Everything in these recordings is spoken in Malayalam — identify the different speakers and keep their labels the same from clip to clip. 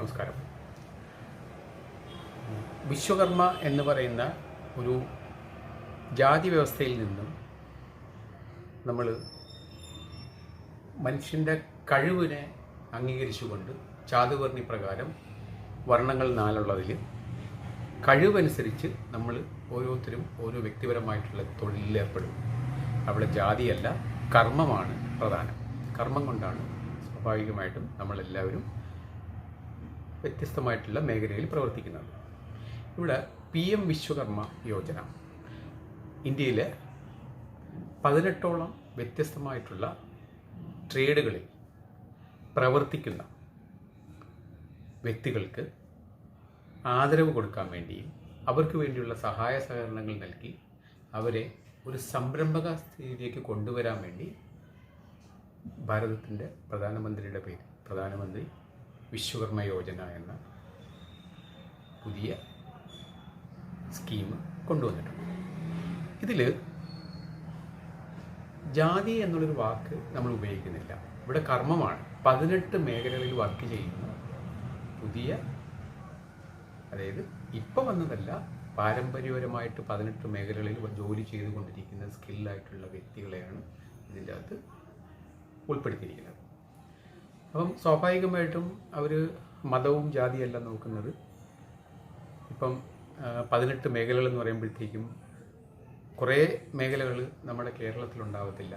Speaker 1: നമസ്കാരം. വിശ്വകർമ്മ എന്ന് പറയുന്ന ഒരു ജാതി വ്യവസ്ഥയിൽ നിന്നും നമ്മൾ മനുഷ്യന്റെ കഴിവിനെ അംഗീകരിച്ചുകൊണ്ട് ചാതുവർണി പ്രകാരം വർണങ്ങൾ നാലുള്ളതിൽ കഴിവനുസരിച്ച് നമ്മൾ ഓരോരുത്തരും ഓരോ വ്യക്തിപരമായിട്ടുള്ള തൊഴിലിലേർപ്പെടും അവിടെ ജാതിയല്ല കർമ്മമാണ് പ്രധാനം. കർമ്മം കൊണ്ടാണ് സ്വാഭാവികമായിട്ടും നമ്മളെല്ലാവരും വ്യത്യസ്തമായിട്ടുള്ള മേഖലയിൽ പ്രവർത്തിക്കുന്നത്. ഇവിടെ പി എം വിശ്വകർമ്മ യോജന. ഇന്ത്യയിലെ പതിനെട്ടോളം വ്യത്യസ്തമായിട്ടുള്ള ട്രേഡുകളിൽ പ്രവർത്തിക്കുന്ന വ്യക്തികൾക്ക് ആദരവ് കൊടുക്കാൻ വേണ്ടിയും അവർക്ക് വേണ്ടിയുള്ള സഹായ സഹകരണങ്ങൾ നൽകി അവരെ ഒരു സംരംഭക സ്ഥിതിയിലേക്ക് കൊണ്ടുവരാൻ വേണ്ടി ഭാരതത്തിന്റെ പ്രധാനമന്ത്രിയുടെ പേര് പ്രധാനമന്ത്രി വിശ്വകർമ്മ യോജന എന്ന പുതിയ സ്കീം കൊണ്ടുവന്നിട്ടുണ്ട്. ഇതിൽ ജാതി എന്നുള്ളൊരു വാക്ക് നമ്മൾ ഉപയോഗിക്കുന്നില്ല. ഇവിടെ കർമ്മമാണ്. പതിനെട്ട് മേഖലകളിൽ വർക്ക് ചെയ്യുന്ന പുതിയ അതായത് ഇപ്പം വന്നതല്ല പാരമ്പര്യപരമായിട്ട് പതിനെട്ട് മേഖലകളിൽ ജോലി ചെയ്തുകൊണ്ടിരിക്കുന്ന സ്കില്ലായിട്ടുള്ള വ്യക്തികളെയാണ് ഇതിന്റെ അകത്ത് ഉൾപ്പെടുത്തിയിരിക്കുന്നത്. അപ്പം സ്വാഭാവികമായിട്ടും അവർ മതവും ജാതിയല്ല നോക്കുന്നത് ഇപ്പം പതിനെട്ട് മേഖലകൾ എന്ന് പറയുമ്പോഴത്തേക്കും കുറേ മേഖലകൾ നമ്മുടെ കേരളത്തിലുണ്ടാവത്തില്ല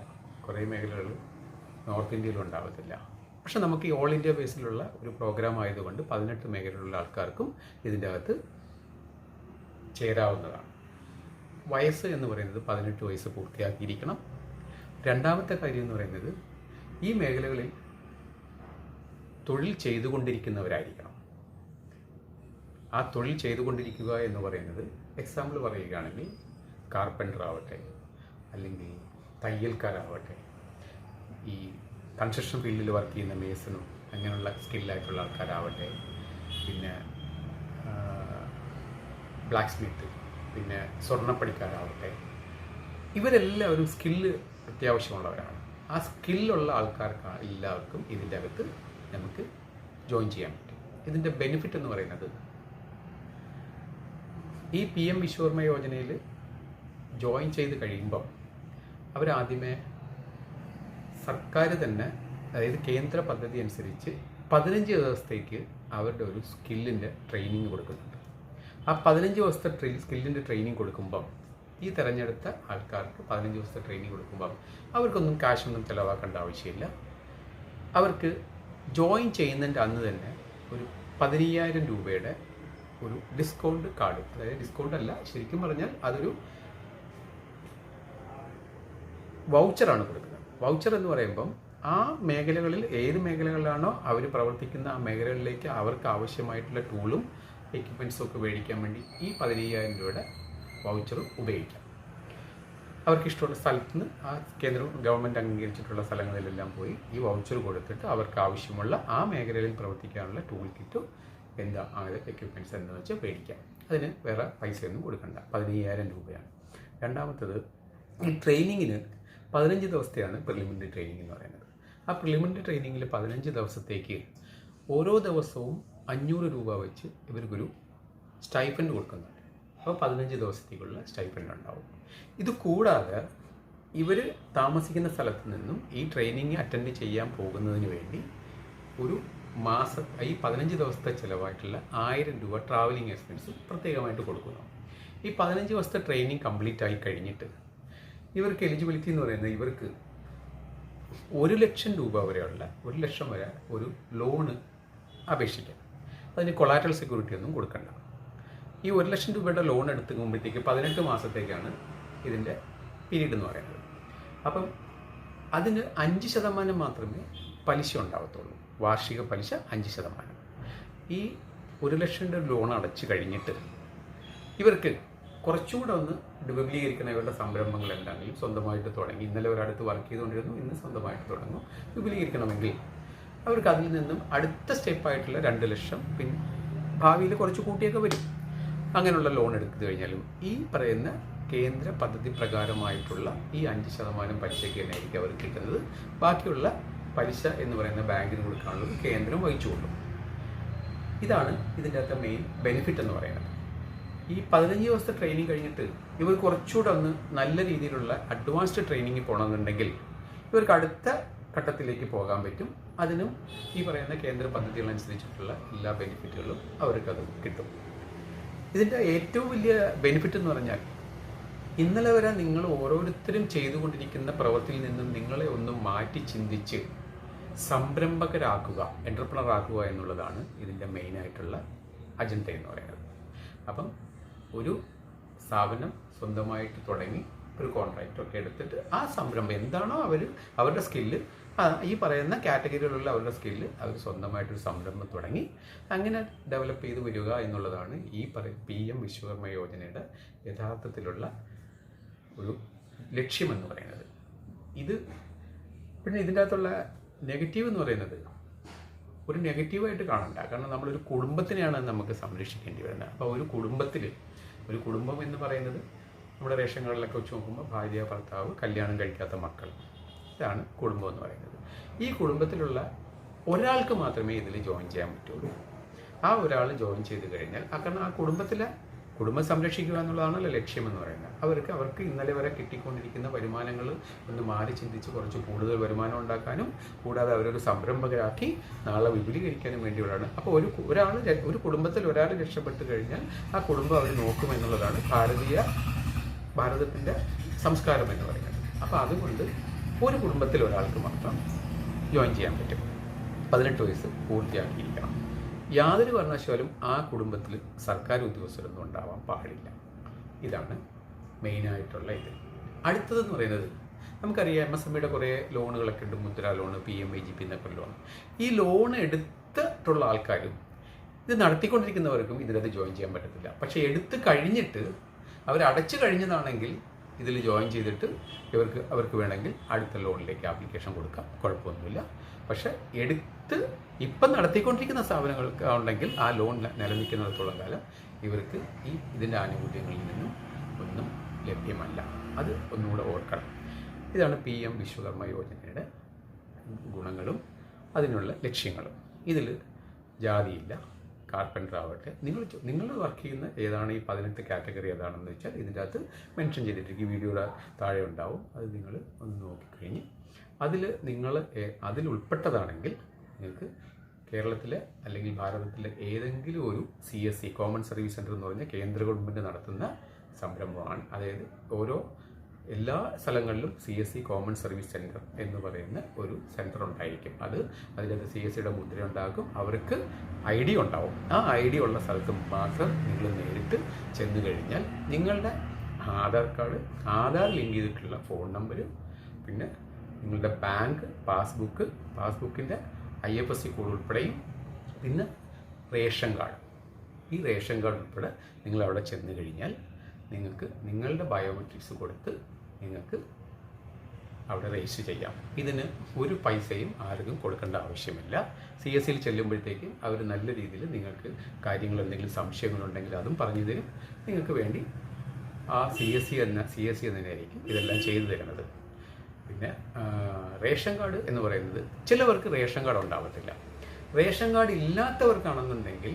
Speaker 1: കുറേ മേഖലകൾ നോർത്ത് ഇന്ത്യയിൽ ഉണ്ടാവത്തില്ല. പക്ഷെ നമുക്ക് ഈ ഓൾ ഇന്ത്യ ബേസിലുള്ള ഒരു പ്രോഗ്രാം ആയതുകൊണ്ട് പതിനെട്ട് മേഖലയിലുള്ള ആൾക്കാർക്കും ഇതിന്റെ അകത്ത് ചേരാവുന്നതാണ്. വയസ്സ് എന്ന് പറയുന്നത് പതിനെട്ട് വയസ്സ് പൂർത്തിയാക്കിയിരിക്കണം. രണ്ടാമത്തെ കാര്യം എന്ന് പറയുന്നത് ഈ മേഖലകളിൽ തൊഴിൽ ചെയ്തുകൊണ്ടിരിക്കുന്നവരായിരിക്കണം. ആ തൊഴിൽ ചെയ്തുകൊണ്ടിരിക്കുക എന്ന് പറയുന്നത് എക്സാമ്പിൾ പറയുകയാണെങ്കിൽ കാർപ്പന്റർ ആവട്ടെ അല്ലെങ്കിൽ തയ്യൽക്കാരാവട്ടെ ഈ കൺസ്ട്രക്ഷൻ ഫീൽഡിൽ വർക്ക് ചെയ്യുന്ന മേസനും അങ്ങനെയുള്ള സ്കില്ലായിട്ടുള്ള ആൾക്കാരാവട്ടെ പിന്നെ ബ്ലാക്ക് സ്മിത്ത് പിന്നെ സ്വർണപ്പണിക്കാരാവട്ടെ ഇവരെല്ലാവരും സ്കില്ല് അത്യാവശ്യമുള്ളവരാണ്. ആ സ്കില്ലുള്ള ആൾക്കാർക്ക് എല്ലാവർക്കും ഇതിന്റെ അകത്ത് നമുക്ക് ജോയിൻ ചെയ്യാൻ പറ്റും. ഇതിന്റെ ബെനിഫിറ്റ് എന്ന് പറയുന്നത് ഈ പി എം വിശ്വകർമ്മ യോജനയിൽ ജോയിൻ ചെയ്ത് കഴിയുമ്പം അവരാദ്യമേ സർക്കാർ തന്നെ അതായത് കേന്ദ്ര പദ്ധതി അനുസരിച്ച് പതിനഞ്ച് ദിവസത്തേക്ക് അവരുടെ ഒരു സ്കില്ലിന്റെ ട്രെയിനിങ് കൊടുക്കുന്നുണ്ട്. ആ പതിനഞ്ച് ദിവസത്തെ ട്രെയിൻ സ്കില്ലിന്റെ ട്രെയിനിങ് കൊടുക്കുമ്പം ഈ തിരഞ്ഞെടുത്ത ആൾക്കാർക്ക് പതിനഞ്ച് ദിവസത്തെ ട്രെയിനിങ് കൊടുക്കുമ്പം അവർക്കൊന്നും കാശൊന്നും ചിലവാക്കേണ്ട ആവശ്യമില്ല. അവർക്ക് ജോയിൻ ചെയ്യുന്നതിന്റെ അന്ന് തന്നെ ഒരു പതിനയ്യായിരം രൂപയുടെ ഒരു ഡിസ്കൗണ്ട് കാർഡ് അതായത് ഡിസ്കൗണ്ട് അല്ല ശരിക്കും പറഞ്ഞാൽ അതൊരു വൗച്ചറാണ് കൊടുക്കുന്നത്. വൗച്ചർ എന്ന് പറയുമ്പം ആ മേഖലകളിൽ ഏത് മേഖലകളിലാണോ അവർ പ്രവർത്തിക്കുന്ന ആ മേഖലകളിലേക്ക് അവർക്ക് ആവശ്യമായിട്ടുള്ള ടൂളും എക്യുപ്മെൻസും ഒക്കെ മേടിക്കാൻ വേണ്ടി ഈ പതിനയ്യായിരം രൂപയുടെ വൗച്ചർ ഉപയോഗിക്കാം. അവർക്ക് ഇഷ്ടമുള്ള സ്ഥലത്ത് നിന്ന് ആ കേന്ദ്രം ഗവൺമെന്റ് അംഗീകരിച്ചിട്ടുള്ള സ്ഥലങ്ങളിലെല്ലാം പോയി ഈ വൗച്ചർ കൊടുത്തിട്ട് അവർക്ക് ആവശ്യമുള്ള ആ മേഖലയിൽ പ്രവർത്തിക്കാനുള്ള ടൂൾ കിറ്റും എന്താ അങ്ങനെ എക്യുപ്മെന്റ്സ് എന്താണെന്ന് വെച്ചാൽ മേടിക്കാം അതിന് വേറെ പൈസയൊന്നും കൊടുക്കണ്ട. പതിനയ്യായിരം രൂപയാണ്. രണ്ടാമത്തത് ഈ ട്രെയിനിങ്ങിന് പതിനഞ്ച് ദിവസത്തെയാണ് പ്രിലിമിനറി ട്രെയിനിങ് എന്ന് പറയുന്നത്. ആ പ്രിലിമിനറി ട്രെയിനിങ്ങിൽ പതിനഞ്ച് ദിവസത്തേക്ക് ഓരോ ദിവസവും അഞ്ഞൂറ് രൂപ വെച്ച് ഇവർക്കൊരു സ്റ്റൈഫൻഡ് കൊടുക്കുന്നുണ്ട്. അപ്പോൾ പതിനഞ്ച് ദിവസത്തേക്കുള്ള സ്റ്റൈപ്പൻഡ് ഉണ്ടാവും. ഇത് കൂടാതെ ഇവർ താമസിക്കുന്ന സ്ഥലത്ത് നിന്നും ഈ ട്രെയിനിങ് അറ്റൻഡ് ചെയ്യാൻ പോകുന്നതിന് വേണ്ടി ഒരു മാസം ഈ പതിനഞ്ച് ദിവസത്തെ ചിലവായിട്ടുള്ള ആയിരം രൂപ ട്രാവലിംഗ് എക്സ്പെൻസ് പ്രത്യേകമായിട്ട് കൊടുക്കുന്നു. ഈ പതിനഞ്ച് ദിവസത്തെ ട്രെയിനിങ് കംപ്ലീറ്റ് ആയി കഴിഞ്ഞിട്ട് ഇവർക്ക് എലിജിബിലിറ്റി എന്ന് പറയുന്നത് ഇവർക്ക് ഒരു ലക്ഷം രൂപ വരെയുള്ള ഒരു ലക്ഷം വരെ ഒരു ലോണ് അപേക്ഷിക്കാം. അതിന് കൊളാറ്റൽ സെക്യൂരിറ്റി ഒന്നും കൊടുക്കണ്ട. ഈ ഒരു ലക്ഷം രൂപയുടെ ലോൺ എടുത്തുമ്പോഴത്തേക്ക് പതിനെട്ട് മാസത്തേക്കാണ് ഇതിന്റെ പീരീഡ് എന്ന് പറയുന്നത്. അപ്പം അതിന് അഞ്ച് ശതമാനം മാത്രമേ പലിശ ഉണ്ടാവത്തുള്ളൂ. വാർഷിക പലിശ അഞ്ച് ശതമാനം. ഈ ഒരു ലക്ഷം രൂപ ലോൺ അടച്ചു കഴിഞ്ഞിട്ട് ഇവർക്ക് കുറച്ചുകൂടെ ഒന്ന് വിപുലീകരിക്കുന്ന ഇവരുടെ സംരംഭങ്ങൾ എന്താണെങ്കിലും സ്വന്തമായിട്ട് തുടങ്ങി. ഇന്നലെ ഒരടുത്ത് വർക്ക് ചെയ്തുകൊണ്ടിരുന്നു ഇന്ന് സ്വന്തമായിട്ട് തുടങ്ങും വിപുലീകരിക്കണമെങ്കിൽ അവർക്ക് അതിൽ നിന്നും അടുത്ത സ്റ്റെപ്പായിട്ടുള്ള രണ്ട് ലക്ഷം പിന്നെ ഭാവിയിൽ കുറച്ച് കൂട്ടിയൊക്കെ വരും. അങ്ങനെയുള്ള ലോൺ എടുത്തു കഴിഞ്ഞാലും ഈ പറയുന്ന കേന്ദ്ര പദ്ധതി പ്രകാരമായിട്ടുള്ള ഈ അഞ്ച് ശതമാനം പലിശയ്ക്ക് തന്നെയായിരിക്കും അവർക്ക് കിട്ടുന്നത്. ബാക്കിയുള്ള പലിശ എന്ന് പറയുന്ന ബാങ്കിന് കൊടുക്കാനുള്ളത് കേന്ദ്രം വഹിച്ചു കൊള്ളും. ഇതാണ് ഇതിന്റെ അകത്തെ മെയിൻ ബെനിഫിറ്റ് എന്ന് പറയുന്നത്. ഈ പതിനഞ്ച് ദിവസത്തെ ട്രെയിനിങ് കഴിഞ്ഞിട്ട് ഇവർ കുറച്ചുകൂടെ ഒന്ന് നല്ല രീതിയിലുള്ള അഡ്വാൻസ്ഡ് ട്രെയിനിങ് പോകണമെന്നുണ്ടെങ്കിൽ ഇവർക്ക് അടുത്ത ഘട്ടത്തിലേക്ക് പോകാൻ പറ്റും. അതിനും ഈ പറയുന്ന കേന്ദ്ര പദ്ധതികളനുസരിച്ചിട്ടുള്ള എല്ലാ ബെനിഫിറ്റുകളും അവർക്കത് കിട്ടും. ഇതിന്റെ ഏറ്റവും വലിയ ബെനിഫിറ്റ് എന്ന് പറഞ്ഞാൽ ഇന്നലെ വരെ നിങ്ങൾ ഓരോരുത്തരും ചെയ്തുകൊണ്ടിരിക്കുന്ന പ്രവൃത്തിയിൽ നിന്നും നിങ്ങളെ ഒന്ന് മാറ്റി ചിന്തിച്ച് സംരംഭകരാക്കുക എന്റർപ്രണറാക്കുക എന്നുള്ളതാണ് ഇതിന്റെ മെയിനായിട്ടുള്ള അജണ്ട എന്ന് പറയുന്നത്. അപ്പം ഒരു സ്ഥാപനം സ്വന്തമായിട്ട് തുടങ്ങി ഒരു കോൺട്രാക്റ്റ് ഒക്കെ എടുത്തിട്ട് ആ സംരംഭം എന്താണോ അവർ അവരുടെ സ്കില്ല് ഈ പറയുന്ന കാറ്റഗറിയിലുള്ള അവരുടെ സ്കില്ല് അവർ സ്വന്തമായിട്ടൊരു സംരംഭം തുടങ്ങി. അങ്ങനെ ഡെവലപ്പ് ചെയ്ത് വരിക എന്നുള്ളതാണ് ഈ പറ പി എം വിശ്വകർമ്മ യോജനയുടെ യഥാർത്ഥത്തിലുള്ള ഒരു ലക്ഷ്യമെന്ന് പറയുന്നത്. ഇത് പിന്നെ ഇതിന്റെ അകത്തുള്ള നെഗറ്റീവ് എന്ന് പറയുന്നത് ഒരു നെഗറ്റീവായിട്ട് കാണണ്ട. കാരണം നമ്മളൊരു കുടുംബത്തിനെയാണ് നമുക്ക് സംരക്ഷിക്കേണ്ടി വരുന്നത്. അപ്പോൾ ഒരു കുടുംബത്തിൽ ഒരു കുടുംബം എന്ന് പറയുന്നത് നമ്മുടെ വേഷങ്ങളിലൊക്കെ വെച്ച് നോക്കുമ്പോൾ ഭാര്യ ഭർത്താവ് കല്യാണം കഴിക്കാത്ത മക്കൾ. ഇതാണ് കുടുംബം എന്ന് പറയുന്നത്. ഈ കുടുംബത്തിലുള്ള ഒരാൾക്ക് മാത്രമേ ഇതിൽ ജോയിൻ ചെയ്യാൻ പറ്റുള്ളൂ. ആ ഒരാൾ ജോയിൻ ചെയ്ത് കഴിഞ്ഞാൽ ആ കാരണം ആ കുടുംബത്തിലെ കുടുംബം സംരക്ഷിക്കുക എന്നുള്ളതാണല്ലോ ലക്ഷ്യമെന്ന് പറയുന്നത്. അവർക്ക് അവർക്ക് ഇന്നലെ വരെ കിട്ടിക്കൊണ്ടിരിക്കുന്ന വരുമാനങ്ങൾ ഒന്ന് മാറി ചിന്തിച്ച് കുറച്ച് കൂടുതൽ വരുമാനം ഉണ്ടാക്കാനും കൂടാതെ അവരൊരു സംരംഭകരാക്കി നാളെ വിപുലീകരിക്കാനും വേണ്ടിയുള്ളതാണ്. അപ്പോൾ ഒരു ഒരാൾ ഒരു കുടുംബത്തിൽ ഒരാൾ രക്ഷപ്പെട്ട് കഴിഞ്ഞാൽ ആ കുടുംബം അവർ നോക്കുമെന്നുള്ളതാണ് ഭാരതീയ ഭാരതത്തിന്റെ സംസ്കാരം എന്ന് പറയുന്നത്. അപ്പോൾ അതുകൊണ്ട് ഒരു കുടുംബത്തിൽ ഒരാൾക്ക് മാത്രം ജോയിൻ ചെയ്യാൻ പറ്റും. പതിനെട്ട് വയസ്സ് പൂർത്തിയാക്കിയിരിക്കണം. യാതൊരു കാരണവശാലും ആ കുടുംബത്തിൽ സർക്കാർ ഉദ്യോഗസ്ഥരൊന്നും ഉണ്ടാവാൻ പാടില്ല. ഇതാണ് മെയിനായിട്ടുള്ള ഇത്. അടുത്തതെന്ന് പറയുന്നത് നമുക്കറിയാം എം എസ് എം കുറേ ലോണുകളൊക്കെ ഉണ്ട്. Mudra loan P M I G P എന്നൊക്കെ ലോൺ ഈ ലോൺ എടുത്തിട്ടുള്ള ആൾക്കാരും ഇത് നടത്തിക്കൊണ്ടിരിക്കുന്നവർക്കും ഇതിനകത്ത് ജോയിൻ ചെയ്യാൻ പറ്റത്തില്ല. പക്ഷേ എടുത്ത് കഴിഞ്ഞിട്ട് അവർ അടച്ചു കഴിഞ്ഞതാണെങ്കിൽ ഇതിൽ ജോയിൻ ചെയ്തിട്ട് ഇവർക്ക് അവർക്ക് വേണമെങ്കിൽ അടുത്ത ലോണിലേക്ക് ആപ്ലിക്കേഷൻ കൊടുക്കാം. കുഴപ്പമൊന്നുമില്ല. പക്ഷെ എടുത്ത് ഇപ്പം നടത്തിക്കൊണ്ടിരിക്കുന്ന സ്ഥാപനങ്ങൾക്ക് ഉണ്ടെങ്കിൽ ആ ലോൺ നിലനിൽക്കുന്നിടത്തോളം കാലം ഇവർക്ക് ഈ ഇതിന്റെ ആനുകൂല്യങ്ങളിൽ നിന്നും ഒന്നും ലഭ്യമല്ല. അത് ഒന്നുകൂടെ ഓർക്കണം. ഇതാണ് പി എം വിശ്വകർമ്മ യോജനയുടെ ഗുണങ്ങളും അതിനുള്ള ലക്ഷ്യങ്ങളും. ഇതിൽ ജാതിയില്ല. കാർപ്പന്റർ ആവട്ടെ നിങ്ങൾ നിങ്ങൾ വർക്ക് ചെയ്യുന്ന ഏതാണ് ഈ പതിനെട്ട് കാറ്റഗറി ഏതാണെന്ന് വെച്ചാൽ ഇതിന്റെ അകത്ത് മെൻഷൻ ചെയ്തിട്ടിരിക്കും വീഡിയോയുടെ താഴെ ഉണ്ടാവും. അത് നിങ്ങൾ ഒന്ന് നോക്കിക്കഴിഞ്ഞ് അതിൽ നിങ്ങൾ അതിൽ ഉൾപ്പെട്ടതാണെങ്കിൽ നിങ്ങൾക്ക് കേരളത്തിലെ അല്ലെങ്കിൽ ഭാരതത്തിലെ ഏതെങ്കിലും ഒരു C S C common service centre എന്ന് പറഞ്ഞ കേന്ദ്ര ഗവൺമെന്റ് നടത്തുന്ന സംരംഭമാണ്. അതായത് ഓരോ എല്ലാ സ്ഥലങ്ങളിലും C S C common service centre എന്ന് പറയുന്ന ഒരു സെന്റർ ഉണ്ടായിരിക്കും. അത് അതിനകത്ത് സി എസ് സിയുടെ മുദ്ര ഉണ്ടാകും. അവർക്ക് ഐ ഡി ഉണ്ടാവും. ആ ഐ ഡി ഉള്ള സ്ഥലത്ത് മാത്രം നിങ്ങൾ നേരിട്ട് ചെന്ന് കഴിഞ്ഞാൽ നിങ്ങളുടെ ആധാർ കാർഡ് ആധാർ ലിങ്ക് ചെയ്തിട്ടുള്ള ഫോൺ നമ്പർ പിന്നെ നിങ്ങളുടെ bank passbook പാസ്ബുക്കിന്റെ I F S C code ഉൾപ്പെടെയും പിന്നെ റേഷൻ കാർഡ്. ഈ റേഷൻ കാർഡ് ഉൾപ്പെടെ നിങ്ങൾ അവിടെ ചെന്ന് കഴിഞ്ഞാൽ നിങ്ങൾക്ക് നിങ്ങളുടെ ബയോമെട്രിക്സ് കൊടുത്ത് നിങ്ങൾക്ക് അവിടെ രജിസ്റ്റർ ചെയ്യാം. ഇതിന് ഒരു പൈസയും ആർക്കും കൊടുക്കേണ്ട ആവശ്യമില്ല. സി എസ് സിയിൽ ചെല്ലുമ്പോഴത്തേക്ക് അവർ നല്ല രീതിയിൽ നിങ്ങൾക്ക് കാര്യങ്ങൾ എന്തെങ്കിലും സംശയങ്ങളുണ്ടെങ്കിൽ അതും പറഞ്ഞു തരും. നിങ്ങൾക്ക് വേണ്ടി ആ സി എസ് സി എന്ന സി എസ് സി എന്നതിനായിരിക്കും ഇതെല്ലാം ചെയ്തു തരുന്നത്. പിന്നെ റേഷൻ കാർഡ് എന്ന് പറയുന്നത് ചിലവർക്ക് റേഷൻ കാർഡ് ഉണ്ടാവത്തില്ല. റേഷൻ കാർഡ് ഇല്ലാത്തവർക്കാണെന്നുണ്ടെങ്കിൽ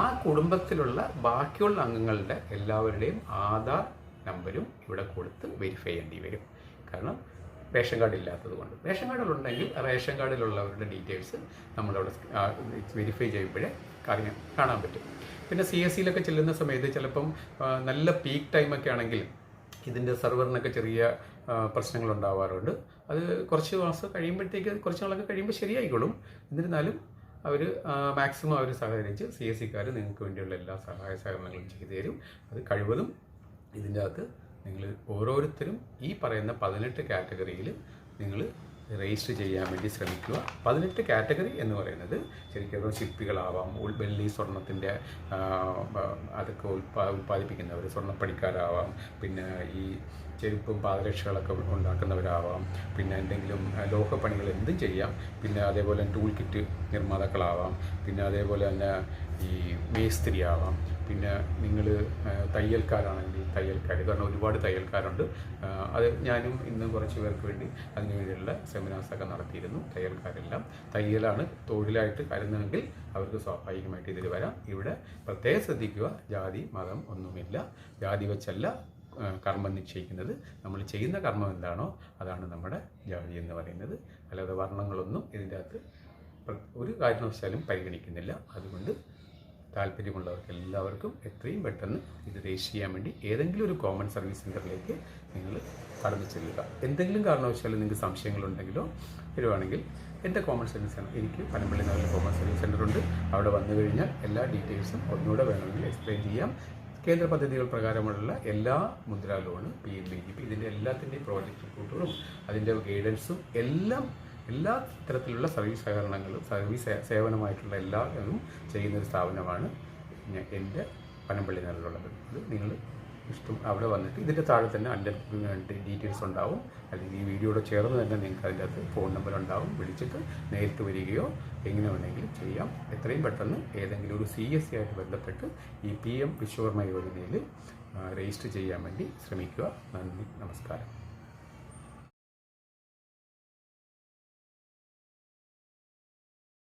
Speaker 1: ആ കുടുംബത്തിലുള്ള ബാക്കിയുള്ള അംഗങ്ങളുടെ എല്ലാവരുടെയും ആധാർ നമ്പരും ഇവിടെ കൊടുത്ത് വെരിഫൈ ചെയ്യേണ്ടി വരും. കാരണം റേഷൻ കാർഡ് ഇല്ലാത്തത് കൊണ്ട്. റേഷൻ കാർഡിലുണ്ടെങ്കിൽ റേഷൻ കാർഡിലുള്ളവരുടെ ഡീറ്റെയിൽസ് നമ്മളവിടെ വെരിഫൈ ചെയ്യുമ്പോഴേ കാര്യം കാണാൻ പറ്റും. പിന്നെ സി എസ് സിയിലൊക്കെ ചെല്ലുന്ന സമയത്ത് ചിലപ്പം നല്ല പീക്ക് ടൈമൊക്കെ ആണെങ്കിൽ ഇതിന്റെ സെർവറിനൊക്കെ ചെറിയ പ്രശ്നങ്ങൾ ഉണ്ടാവാറുണ്ട് അത് കുറച്ച് മാസം കഴിയുമ്പോഴത്തേക്ക് കുറച്ച് നാളൊക്കെ കഴിയുമ്പോൾ ശരിയായിക്കോളും. എന്നിരുന്നാലും അവർ മാക്സിമം അവർ സഹകരിച്ച് സി എസ് സിക്കാർ നിങ്ങൾക്ക് വേണ്ടിയുള്ള എല്ലാ സഹായ സഹകരണങ്ങളും ചെയ്തു തരും. അത് കഴിവതും ഇതിന്റെ അകത്ത് നിങ്ങൾ ഓരോരുത്തരും ഈ പറയുന്ന പതിനെട്ട് കാറ്റഗറിയിൽ നിങ്ങൾ രജിസ്റ്റർ ചെയ്യാൻ വേണ്ടി ശ്രമിക്കുക. പതിനെട്ട് കാറ്റഗറി എന്ന് പറയുന്നത് ശരിക്കും ശില്പികളാവാം വെള്ളി സ്വർണത്തിന്റെ അതൊക്കെ ഉൽപാ ഉൽപ്പാദിപ്പിക്കുന്നവർ സ്വർണപ്പണിക്കാരാവാം പിന്നെ ഈ ചെരുപ്പും പാദരക്ഷകളൊക്കെ ഉണ്ടാക്കുന്നവരാവാം പിന്നെ എന്തെങ്കിലും ലോഹപ്പണികൾ എന്തും ചെയ്യാം. പിന്നെ അതേപോലെ ടൂൾ കിറ്റ് നിർമ്മാതാക്കളാവാം പിന്നെ അതേപോലെ തന്നെ ഈ മേസ്ത്രി ആവാം പിന്നെ നിങ്ങൾ തയ്യൽക്കാരാണെങ്കിൽ തയ്യൽക്കാർ കാരണം ഒരുപാട് തയ്യൽക്കാരുണ്ട്. അത് ഞാനും ഇന്ന് കുറച്ച് പേർക്ക് വേണ്ടി അതിന് വേണ്ടിയുള്ള സെമിനാർസൊക്കെ നടത്തിയിരുന്നു. തയ്യൽക്കാരെല്ലാം. തയ്യലാണ് തൊഴിലായിട്ട് കരുതുന്നെങ്കിൽ അവർക്ക് സ്വാഭാവികമായിട്ട് ഇതിൽ വരാം. ഇവിടെ പ്രത്യേകം ശ്രദ്ധിക്കുക. ജാതി മതം ഒന്നുമില്ല. ജാതി വെച്ചല്ല കർമ്മം നിശ്ചയിക്കുന്നത്. നമ്മൾ ചെയ്യുന്ന കർമ്മം എന്താണോ അതാണ് നമ്മുടെ ജാതി എന്ന് പറയുന്നത്. അല്ലാതെ വർണങ്ങളൊന്നും ഇതിന്റെ അകത്ത് ഒരു കാരണവശാലും പരിഗണിക്കുന്നില്ല. അതുകൊണ്ട് താല്പര്യമുള്ളവർക്ക് എല്ലാവർക്കും എത്രയും പെട്ടെന്ന് ഇത് രജിസ്റ്റർ ചെയ്യാൻ വേണ്ടി ഏതെങ്കിലും ഒരു കോമൺ സർവീസ് സെന്ററിലേക്ക് നിങ്ങൾ കടന്നു ചെല്ലുക. എന്തെങ്കിലും കാരണവശാലും നിങ്ങൾക്ക് സംശയങ്ങളുണ്ടെങ്കിലോ വരുവാണെങ്കിൽ എന്റെ കോമൺ സർവീസ് സെന്റർ എനിക്ക് പനമ്പള്ളി നഗറിൽ കോമൺ സർവീസ് സെന്റർ ഉണ്ട്. അവിടെ വന്നു കഴിഞ്ഞാൽ എല്ലാ ഡീറ്റെയിൽസും ഒന്നുകൂടെ വേണമെങ്കിൽ എക്സ്പ്ലെയിൻ ചെയ്യാം. കേന്ദ്ര പദ്ധതികൾ പ്രകാരമുള്ള എല്ലാ Mudra loan P M B G P ഇതിന്റെ എല്ലാത്തിന്റെയും പ്രോജക്റ്റ് റിപ്പോർട്ടുകളും അതിന്റെ ഗൈഡൻസും എല്ലാം എല്ലാ തരത്തിലുള്ള സർവീസ് സഹകരണങ്ങളും സർവീസ് സേവനമായിട്ടുള്ള സേവനമായിട്ടുള്ള ഇതും ചെയ്യുന്ന ഒരു സ്ഥാപനമാണ് എന്റെ പനമ്പള്ളി നിലയിലുള്ളത് അത് നിങ്ങൾ ഇഷ്ടം അവിടെ വന്നിട്ട് ഇതിന്റെ താഴെ തന്നെ അതിന്റെ ഡീറ്റെയിൽസ് ഉണ്ടാവും. അല്ലെങ്കിൽ ഈ വീഡിയോയുടെ ചേർന്ന് തന്നെ നിങ്ങൾക്ക് അതിന്റെ അകത്ത് ഫോൺ നമ്പർ ഉണ്ടാവും. വിളിച്ചിട്ട് നേരിട്ട് വരികയോ എങ്ങനെ വേണമെങ്കിലും ചെയ്യാം. എത്രയും പെട്ടെന്ന് ഏതെങ്കിലും ഒരു സി എസ് സി ആയിട്ട് ബന്ധപ്പെട്ട് ഈ പി എം വിശ്വകർമ്മ യോജനയിൽ രജിസ്റ്റർ ചെയ്യാൻ വേണ്ടി ശ്രമിക്കുക. നന്ദി നമസ്കാരം.